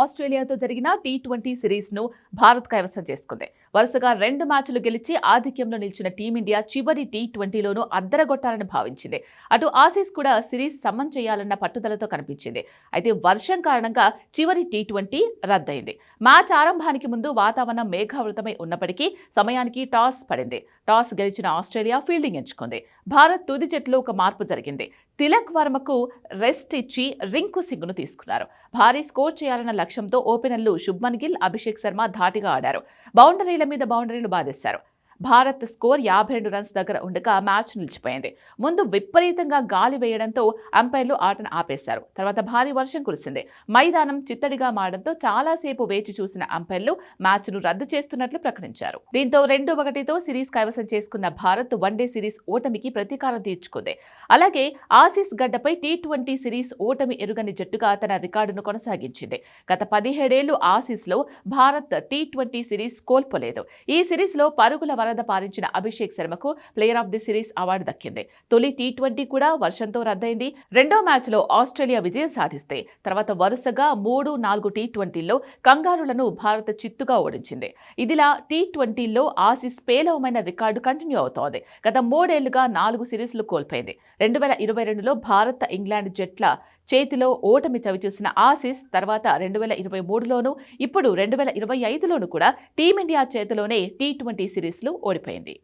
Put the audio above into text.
ఆస్ట్రేలియాతో జరిగిన T twenty సిరీస్ను భారత్ కైవసం చేసుకుంది. వరుసగా రెండు మ్యాచ్లు గెలిచి ఆధిక్యంలో నిలిచిన టీమిండియా చివరి టీ ట్వంటీలోనూ అద్దరగొట్టాలని భావించింది. అటు ఆసీస్ కూడా సిరీస్ సమం చేయాలన్న పట్టుదలతో కనిపించింది. అయితే వర్షం కారణంగా చివరి టీ ట్వంటీ రద్దయింది. మ్యాచ్ ఆరంభానికి ముందు వాతావరణం మేఘావృతమై ఉన్నప్పటికీ సమయానికి టాస్ పడింది. టాస్ గెలిచిన ఆస్ట్రేలియా ఫీల్డింగ్ ఎంచుకుంది. భారత్ తుది జట్టులో ఒక మార్పు జరిగింది. తిలక్ వర్మకు రెస్ట్ ఇచ్చి రింకు సింగ్ను తీసుకున్నారు. భారీ స్కోర్ చేయాలన్న లక్ష్యంతో ఓపెనర్లు శుభ్మన్ గిల్ అభిషేక్ శర్మ ధాటిగా ఆడారు. బౌండరీల మీద బౌండరీలు బాధేశారు భారత్ స్కోర్ యాభై రెండు రన్స్ దగ్గర ఉండగా మ్యాచ్ నిలిచిపోయింది. ముందు విపరీతంగా గాలి వేయడంతో అంపైర్లు ఆటను ఆపేశారు. తర్వాత భారీ వర్షం కురిసింది. మైదానం చిత్తడిగా మారడంతో చాలాసేపు వేచి చూసిన అంపైర్లు మ్యాచ్ను రద్దు చేస్తున్నట్లు ప్రకటించారు. దీంతో రెండు ఒకటితో సిరీస్ కైవసం చేసుకున్న భారత్ వన్డే సిరీస్ ఓటమికి ప్రతీకారం తీర్చుకుంది. అలాగే ఆసీస్ గడ్డపై టీ ట్వంటీ సిరీస్ ఓటమి ఎరుగని జట్టుగా తన రికార్డును కొనసాగించింది. గత పదిహేడేళ్ళు ఆసీస్లో భారత్ టీ ట్వంటీ సిరీస్ కోల్పోలేదు. ఈ సిరీస్లో పరుగుల వరద పాలించిన Abhishek శర్మకు player of the series award దక్కింది. తొలి టీ ట్వంటీ కూడా వర్షంతో రద్దయింది. రెండో మ్యాచ్లో ఆస్ట్రేలియా విజయం సాధిస్తే తర్వాత వరుసగా మూడు నాలుగు టీ ట్వంటీల్లో కంగారులను భారత చిత్తుగా ఓడించింది. ఇదిలా టీ ట్వంటీల్లో ఆసీస్ పేలవమైన రికార్డు కంటిన్యూ అవుతోంది. గత మూడేళ్ళుగా నాలుగు సిరీస్లు కోల్పోయింది. రెండు వేల ఇరవై రెండులో భారత ఇంగ్లాండ్ జట్ల చేతిలో ఓటమి చవిచూసిన ఆసీస్ తర్వాత రెండు వేల ఇరవై మూడులోనూ ఇప్పుడు రెండు వేల ఇరవై ఐదులోనూ కూడా టీమిండియా చేతిలోనే టీ ట్వంటీ సిరీస్లు ఓడిపోయింది.